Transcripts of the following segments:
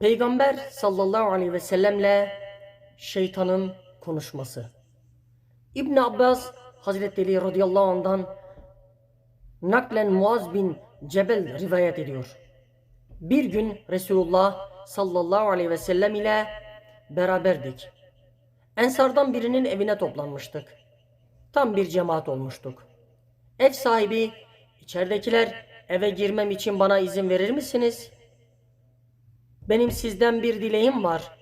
Peygamber sallallahu aleyhi ve sellemle şeytanın konuşması. İbn Abbas Hazretleri radıyallahu anh'dan naklen Muaz bin Cebel rivayet ediyor. Bir gün Resulullah sallallahu aleyhi ve sellem ile beraberdik. Ensardan birinin evine toplanmıştık. Tam bir cemaat olmuştuk. Ev sahibi, içeridekiler eve girmem için bana izin verir misiniz? Benim sizden bir dileğim var.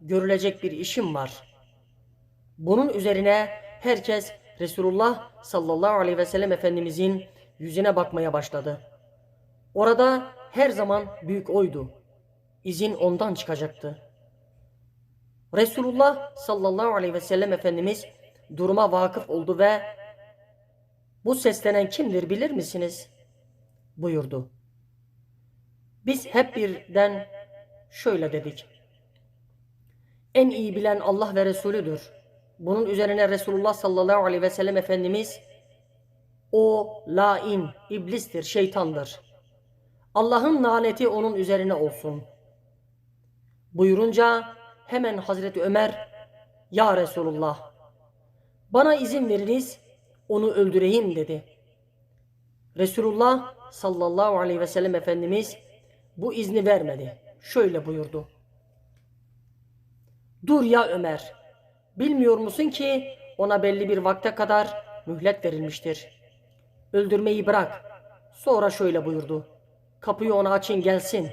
Görülecek bir işim var. Bunun üzerine herkes Resulullah sallallahu aleyhi ve sellem Efendimizin yüzüne bakmaya başladı. Orada her zaman büyük oydu. İzin ondan çıkacaktı. Resulullah sallallahu aleyhi ve sellem Efendimiz duruma vakıf oldu ve bu seslenen kimdir bilir misiniz? buyurdu. Biz hep birden şöyle dedik. En iyi bilen Allah ve Resulüdür. Bunun üzerine Resulullah sallallahu aleyhi ve sellem Efendimiz o lain, iblistir, şeytandır. Allah'ın laneti onun üzerine olsun. Buyurunca hemen Hazreti Ömer Ya Resulullah bana izin veriniz onu öldüreyim dedi. Resulullah sallallahu aleyhi ve sellem Efendimiz bu izni vermedi. Şöyle buyurdu. Dur ya Ömer. Bilmiyor musun ki ona belli bir vakte kadar mühlet verilmiştir. Öldürmeyi bırak. Sonra şöyle buyurdu. Kapıyı ona açın gelsin.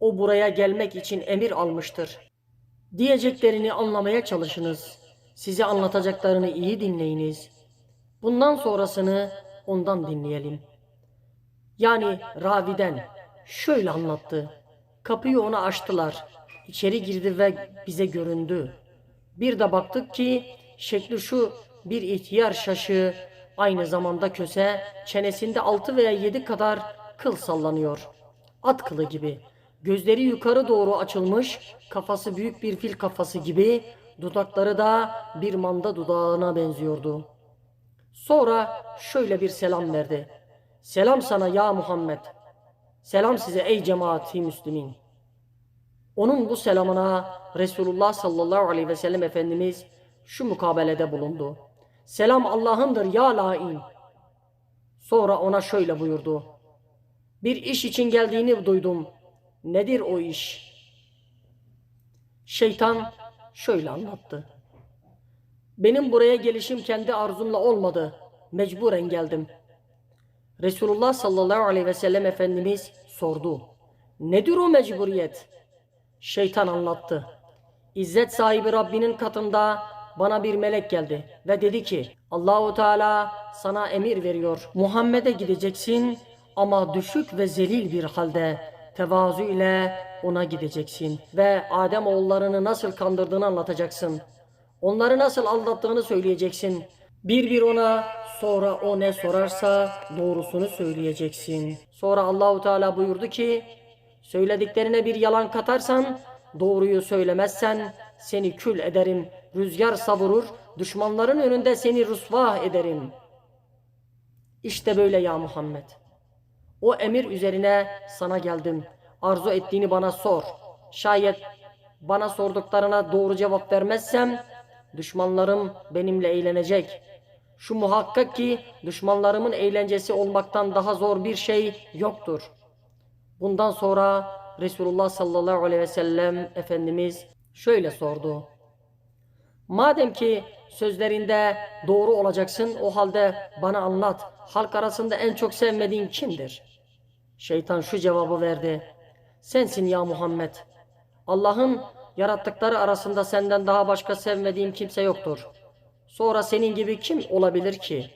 O buraya gelmek için emir almıştır. Diyeceklerini anlamaya çalışınız. Size anlatacaklarını iyi dinleyiniz. Bundan sonrasını ondan dinleyelim. Yani raviden şöyle anlattı. Kapıyı ona açtılar. İçeri girdi ve bize göründü. Bir de baktık ki şekli şu bir ihtiyar şaşı aynı zamanda köse çenesinde altı veya yedi kadar kıl sallanıyor. At kılı gibi. Gözleri yukarı doğru açılmış, kafası büyük bir fil kafası gibi, dudakları da bir manda dudağına benziyordu. Sonra şöyle bir selam verdi. Selam sana ya Muhammed. Selam size ey cemaati Müslümin. Onun bu selamına Resulullah sallallahu aleyhi ve sellem Efendimiz şu mukabelede bulundu. Selam Allah'ındır ya lain. Sonra ona şöyle buyurdu. Bir iş için geldiğini duydum. Nedir o iş? Şeytan şöyle anlattı. Benim buraya gelişim kendi arzumla olmadı. Mecburen geldim. Resulullah sallallahu aleyhi ve sellem Efendimiz sordu. Nedir o mecburiyet? Şeytan anlattı. İzzet sahibi Rabbinin katında bana bir melek geldi ve dedi ki Allahu Teala sana emir veriyor. Muhammed'e gideceksin ama düşük ve zelil bir halde tevazu ile ona gideceksin ve Adem oğullarını nasıl kandırdığını anlatacaksın. Onları nasıl aldattığını söyleyeceksin. Bir bir ona sonra o ne sorarsa doğrusunu söyleyeceksin. Sonra Allahu Teala buyurdu ki söylediklerine bir yalan katarsan doğruyu söylemezsen seni kül ederim. Rüzgar savurur, düşmanların önünde seni rüsva ederim. İşte böyle ya Muhammed. O emir üzerine sana geldim. Arzu ettiğini bana sor. Şayet bana sorduklarına doğru cevap vermezsem düşmanlarım benimle eğlenecek. Şu muhakkak ki düşmanlarımın eğlencesi olmaktan daha zor bir şey yoktur. Bundan sonra Resulullah sallallahu aleyhi ve sellem Efendimiz şöyle sordu. Madem ki sözlerinde doğru olacaksın o halde bana anlat. Halk arasında en çok sevmediğin kimdir? Şeytan şu cevabı verdi. Sensin ya Muhammed. Allah'ın yarattıkları arasında senden daha başka sevmediğim kimse yoktur. Sonra senin gibi kim olabilir ki?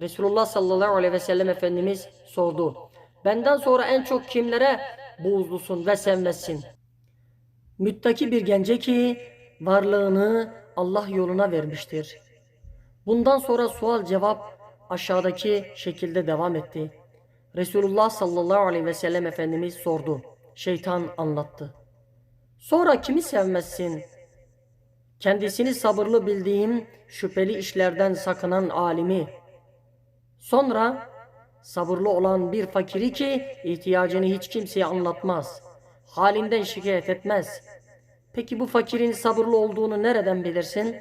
Resulullah sallallahu aleyhi ve sellem Efendimiz sordu. Benden sonra en çok kimlere buğzlusun ve sevmezsin? Müttaki bir gence ki varlığını Allah yoluna vermiştir. Bundan sonra sual cevap aşağıdaki şekilde devam etti. Resulullah sallallahu aleyhi ve sellem Efendimiz sordu. Şeytan anlattı. Sonra kimi sevmezsin? Kendisini sabırlı bildiğim şüpheli işlerden sakınan alimi. Sonra sabırlı olan bir fakiri ki ihtiyacını hiç kimseye anlatmaz. halinden şikayet etmez. Peki bu fakirin sabırlı olduğunu nereden bilirsin?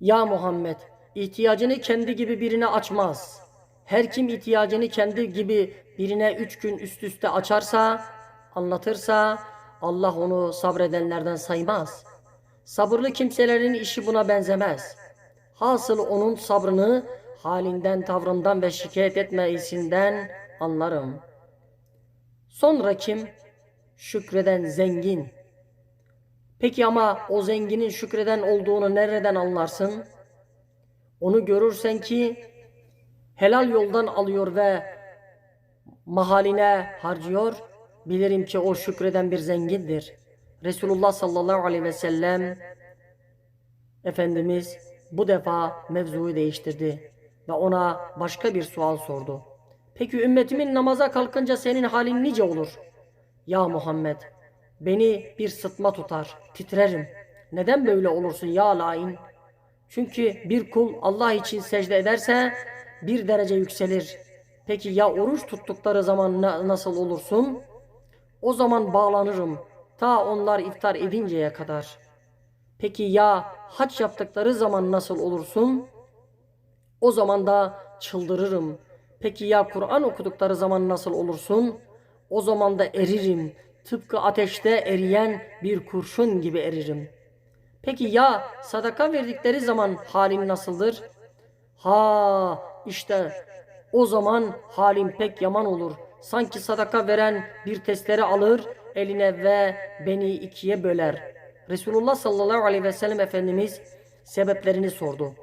Ya Muhammed, ihtiyacını kendi gibi birine açmaz. Her kim ihtiyacını kendi gibi birine üç gün üst üste açarsa, anlatırsa Allah onu sabredenlerden saymaz. Sabırlı kimselerin işi buna benzemez. Hasıl onun sabrını halinden, tavrından ve şikayet etmesinden anlarım. Sonra kim? Şükreden zengin. Peki ama o zenginin şükreden olduğunu nereden anlarsın? Onu görürsen ki helal yoldan alıyor ve mahaline harcıyor. Bilirim ki o şükreden bir zengindir. Resulullah sallallahu aleyhi ve sellem Efendimiz bu defa mevzuyu değiştirdi ve ona başka bir sual sordu. Peki ümmetimin namaza kalkınca senin halin nice olur? Ya Muhammed, beni bir sıtma tutar, titrerim. Neden böyle olursun ya lain? Çünkü bir kul Allah için secde ederse bir derece yükselir. Peki ya oruç tuttukları zaman na- nasıl olursun? O zaman bağlanırım ta onlar iftar edinceye kadar. Peki ya haç yaptıkları zaman nasıl olursun? O zaman da çıldırırım. Peki ya Kur'an okudukları zaman nasıl olursun? O zaman da eririm. Tıpkı ateşte eriyen bir kurşun gibi eririm. Peki ya sadaka verdikleri zaman halin nasıldır? Ha işte o zaman halim pek yaman olur. Sanki sadaka veren bir testere alır eline ve beni ikiye böler. Resulullah sallallahu aleyhi ve sellem Efendimiz sebeplerini sordu.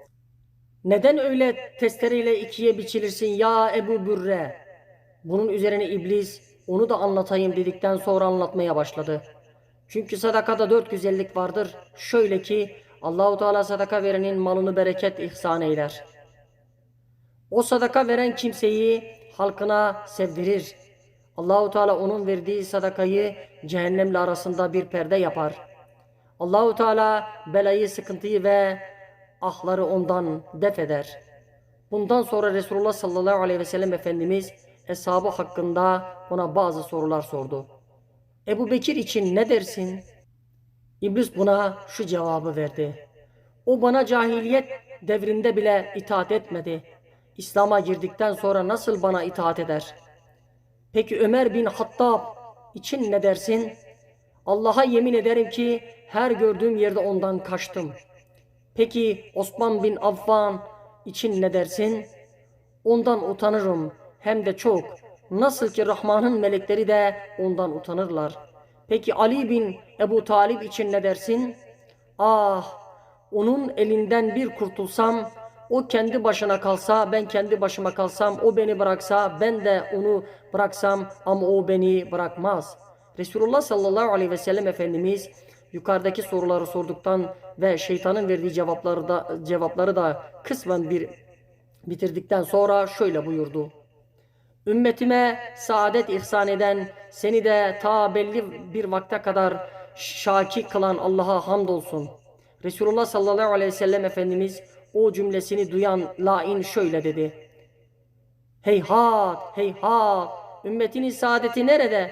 Neden öyle testereyle ikiye biçilirsin ya Ebu Bürre? Bunun üzerine iblis onu da anlatayım dedikten sonra anlatmaya başladı. Çünkü sadakada dört güzellik vardır. Şöyle ki Allahu Teala sadaka verenin malını bereket ihsan eyler. O sadaka veren kimseyi halkına sevdirir. Allahu Teala onun verdiği sadakayı cehennemle arasında bir perde yapar. Allahu Teala belayı, sıkıntıyı ve ahları ondan def eder. Bundan sonra Resulullah sallallahu aleyhi ve sellem Efendimiz hesabı hakkında ona bazı sorular sordu. Ebu Bekir için ne dersin? İblis buna şu cevabı verdi. O bana cahiliyet devrinde bile itaat etmedi. İslam'a girdikten sonra nasıl bana itaat eder? Peki Ömer bin Hattab için ne dersin? Allah'a yemin ederim ki her gördüğüm yerde ondan kaçtım. Peki Osman bin Affan için ne dersin? Ondan utanırım hem de çok. Nasıl ki Rahman'ın melekleri de ondan utanırlar. Peki Ali bin Ebu Talib için ne dersin? Ah onun elinden bir kurtulsam o kendi başına kalsa ben kendi başıma kalsam o beni bıraksa ben de onu bıraksam ama o beni bırakmaz. Resulullah sallallahu aleyhi ve sellem Efendimiz yukarıdaki soruları sorduktan ve şeytanın verdiği cevapları da cevapları da kısmen bir bitirdikten sonra şöyle buyurdu. Ümmetime saadet ihsan eden, seni de ta belli bir vakte kadar şaki kılan Allah'a hamdolsun. Resulullah sallallahu aleyhi ve sellem Efendimiz o cümlesini duyan lain şöyle dedi. Heyhat, heyhat, ümmetinin saadeti nerede?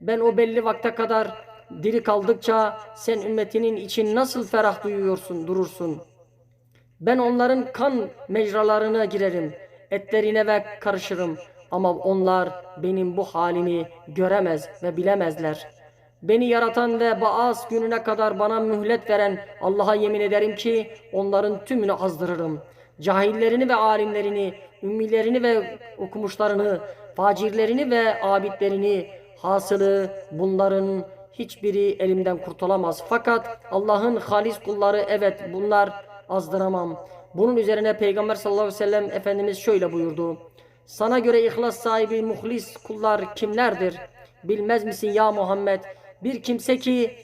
Ben o belli vakte kadar diri kaldıkça sen ümmetinin için nasıl ferah duyuyorsun, durursun? Ben onların kan mecralarına girerim, etlerine ve karışırım. Ama onlar benim bu halimi göremez ve bilemezler. Beni yaratan ve Baas gününe kadar bana mühlet veren Allah'a yemin ederim ki onların tümünü azdırırım. Cahillerini ve alimlerini, ümmilerini ve okumuşlarını, facirlerini ve abidlerini, hasılı bunların hiçbiri elimden kurtulamaz. Fakat Allah'ın halis kulları evet bunlar azdıramam. Bunun üzerine Peygamber sallallahu aleyhi ve sellem Efendimiz şöyle buyurdu. Sana göre ihlas sahibi muhlis kullar kimlerdir? Bilmez misin ya Muhammed? Bir kimse ki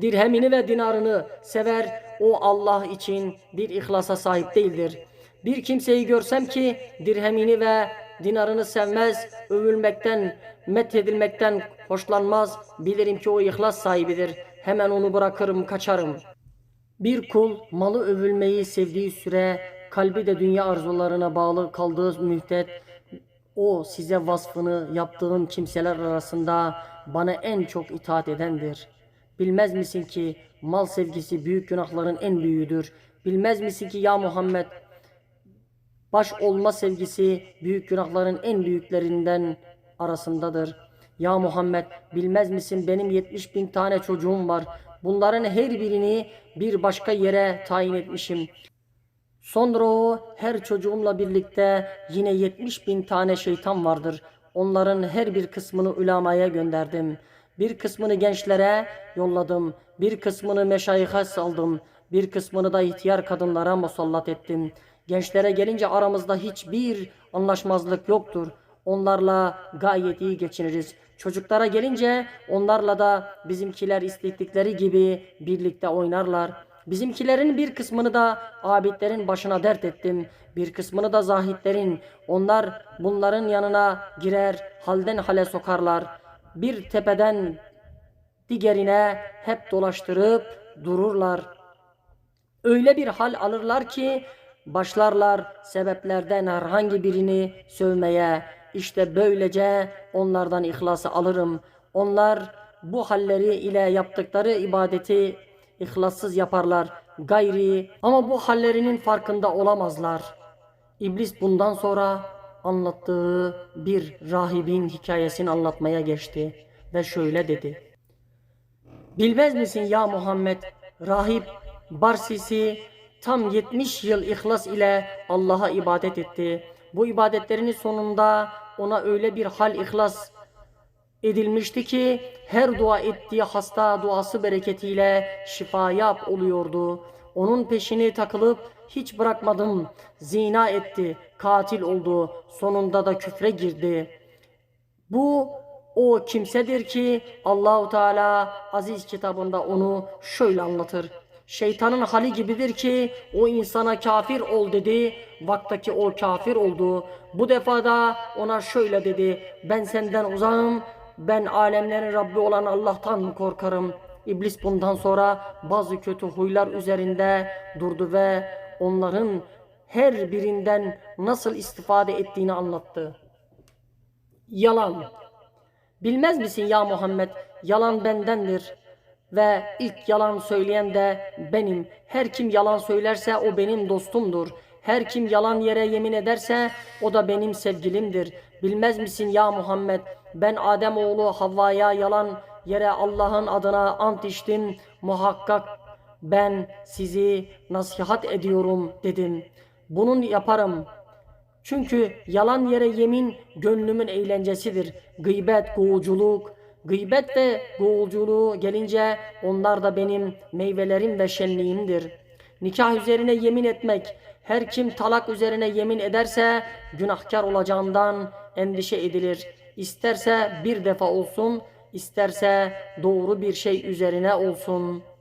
dirhemini ve dinarını sever, o Allah için bir ihlasa sahip değildir. Bir kimseyi görsem ki dirhemini ve dinarını sevmez, övülmekten, methedilmekten hoşlanmaz, bilirim ki o ihlas sahibidir. Hemen onu bırakırım, kaçarım. Bir kul malı övülmeyi sevdiği süre, kalbi de dünya arzularına bağlı kaldığı müddet O size vasfını yaptığım kimseler arasında bana en çok itaat edendir. Bilmez misin ki mal sevgisi büyük günahların en büyüğüdür. Bilmez misin ki ya Muhammed baş olma sevgisi büyük günahların en büyüklerinden arasındadır. Ya Muhammed bilmez misin benim 70 bin tane çocuğum var. Bunların her birini bir başka yere tayin etmişim. Sonra o her çocuğumla birlikte yine 70 bin tane şeytan vardır. Onların her bir kısmını ulamaya gönderdim. Bir kısmını gençlere yolladım. Bir kısmını meşayihe saldım. Bir kısmını da ihtiyar kadınlara musallat ettim. Gençlere gelince aramızda hiçbir anlaşmazlık yoktur. Onlarla gayet iyi geçiniriz. Çocuklara gelince onlarla da bizimkiler istedikleri gibi birlikte oynarlar. Bizimkilerin bir kısmını da abidlerin başına dert ettim. Bir kısmını da zahitlerin. Onlar bunların yanına girer, halden hale sokarlar. Bir tepeden diğerine hep dolaştırıp dururlar. Öyle bir hal alırlar ki başlarlar sebeplerden herhangi birini sövmeye. İşte böylece onlardan ihlası alırım. Onlar bu halleri ile yaptıkları ibadeti ihlassız yaparlar. Gayri ama bu hallerinin farkında olamazlar. İblis bundan sonra anlattığı bir rahibin hikayesini anlatmaya geçti ve şöyle dedi. Bilmez misin ya Muhammed? Rahip Barsisi tam 70 yıl ihlas ile Allah'a ibadet etti. Bu ibadetlerinin sonunda ona öyle bir hal ihlas edilmişti ki her dua ettiği hasta duası bereketiyle şifa yap oluyordu. Onun peşini takılıp hiç bırakmadım. Zina etti, katil oldu, sonunda da küfre girdi. Bu o kimsedir ki Allahu Teala aziz kitabında onu şöyle anlatır. Şeytanın hali gibidir ki o insana kafir ol dedi. Vaktaki o kafir oldu. Bu defada ona şöyle dedi. Ben senden uzağım. Ben alemlerin Rabbi olan Allah'tan korkarım. İblis bundan sonra bazı kötü huylar üzerinde durdu ve onların her birinden nasıl istifade ettiğini anlattı. Yalan. Bilmez misin ya Muhammed? Yalan bendendir. Ve ilk yalan söyleyen de benim. Her kim yalan söylerse o benim dostumdur. Her kim yalan yere yemin ederse o da benim sevgilimdir. Bilmez misin ya Muhammed? Ben Adem oğlu Havva'ya yalan yere Allah'ın adına ant içtim. Muhakkak ben sizi nasihat ediyorum dedim. Bunun yaparım. Çünkü yalan yere yemin gönlümün eğlencesidir. Gıybet, goğulculuk, gıybet ve goğulculuğu gelince onlar da benim meyvelerim ve şenliğimdir. Nikah üzerine yemin etmek, her kim talak üzerine yemin ederse günahkar olacağından endişe edilir. İsterse bir defa olsun, isterse doğru bir şey üzerine olsun.''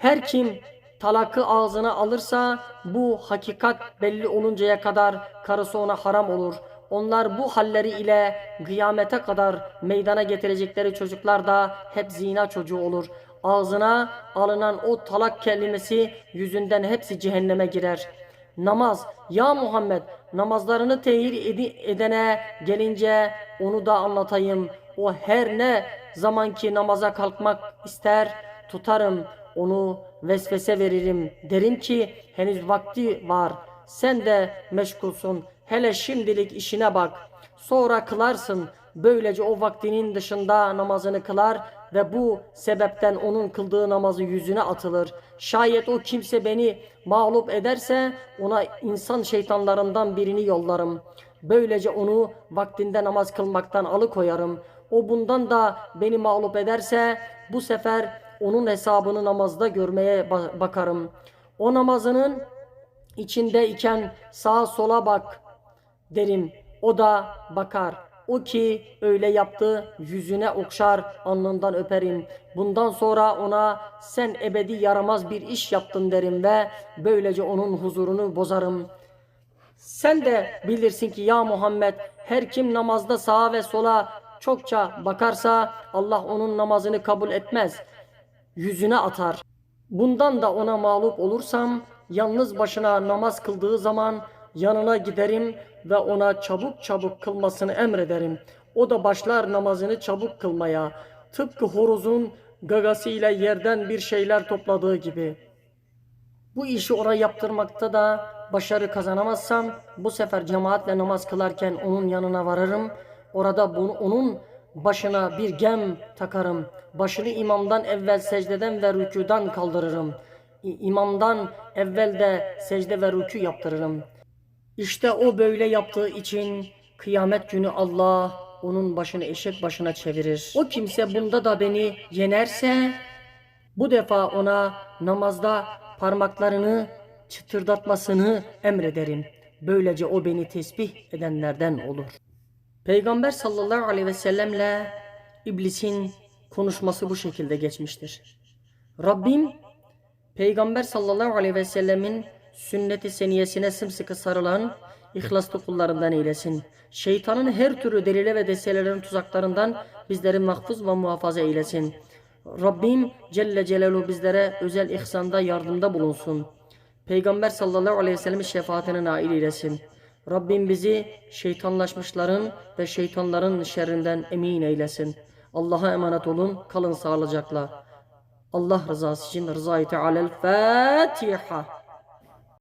Her kim talakı ağzına alırsa bu hakikat belli oluncaya kadar karısı ona haram olur. Onlar bu halleri ile kıyamete kadar meydana getirecekleri çocuklar da hep zina çocuğu olur. Ağzına alınan o talak kelimesi yüzünden hepsi cehenneme girer. Namaz, ya Muhammed namazlarını tehir edene gelince onu da anlatayım. O her ne zamanki namaza kalkmak ister tutarım onu vesvese veririm. Derim ki henüz vakti var. Sen de meşgulsun. Hele şimdilik işine bak. Sonra kılarsın. Böylece o vaktinin dışında namazını kılar ve bu sebepten onun kıldığı namazı yüzüne atılır. Şayet o kimse beni mağlup ederse ona insan şeytanlarından birini yollarım. Böylece onu vaktinde namaz kılmaktan alıkoyarım. O bundan da beni mağlup ederse bu sefer onun hesabını namazda görmeye ba- bakarım. O namazının içinde iken sağa sola bak derim. O da bakar. O ki öyle yaptı yüzüne okşar alnından öperim. Bundan sonra ona sen ebedi yaramaz bir iş yaptın derim ve böylece onun huzurunu bozarım. Sen de bilirsin ki ya Muhammed her kim namazda sağa ve sola çokça bakarsa Allah onun namazını kabul etmez. Yüzüne atar. Bundan da ona mağlup olursam yalnız başına namaz kıldığı zaman yanına giderim ve ona çabuk çabuk kılmasını emrederim. O da başlar namazını çabuk kılmaya. Tıpkı horozun gagasıyla yerden bir şeyler topladığı gibi. Bu işi ona yaptırmakta da başarı kazanamazsam bu sefer cemaatle namaz kılarken onun yanına varırım. Orada bunu, onun başına bir gem takarım. Başını imamdan evvel secdeden ve rüküden kaldırırım. İmamdan evvel de secde ve rükü yaptırırım. İşte o böyle yaptığı için kıyamet günü Allah onun başını eşek başına çevirir. O kimse bunda da beni yenerse bu defa ona namazda parmaklarını çıtırdatmasını emrederim. Böylece o beni tesbih edenlerden olur. Peygamber sallallahu aleyhi ve sellemle iblisin konuşması bu şekilde geçmiştir. Rabbim Peygamber sallallahu aleyhi ve sellemin sünnet-i seniyesine sımsıkı sarılan ihlaslı kullarından eylesin. Şeytanın her türlü delile ve destelelerin tuzaklarından bizleri mahfuz ve muhafaza eylesin. Rabbim Celle Celaluhu bizlere özel ihsanda yardımda bulunsun. Peygamber sallallahu aleyhi ve sellem'in şefaatine nail eylesin. Rabbim bizi şeytanlaşmışların ve şeytanların şerrinden emin eylesin. Allah'a emanet olun. Kalın sağlıcakla. Allah rızası için rızayı Teala'l Fatiha.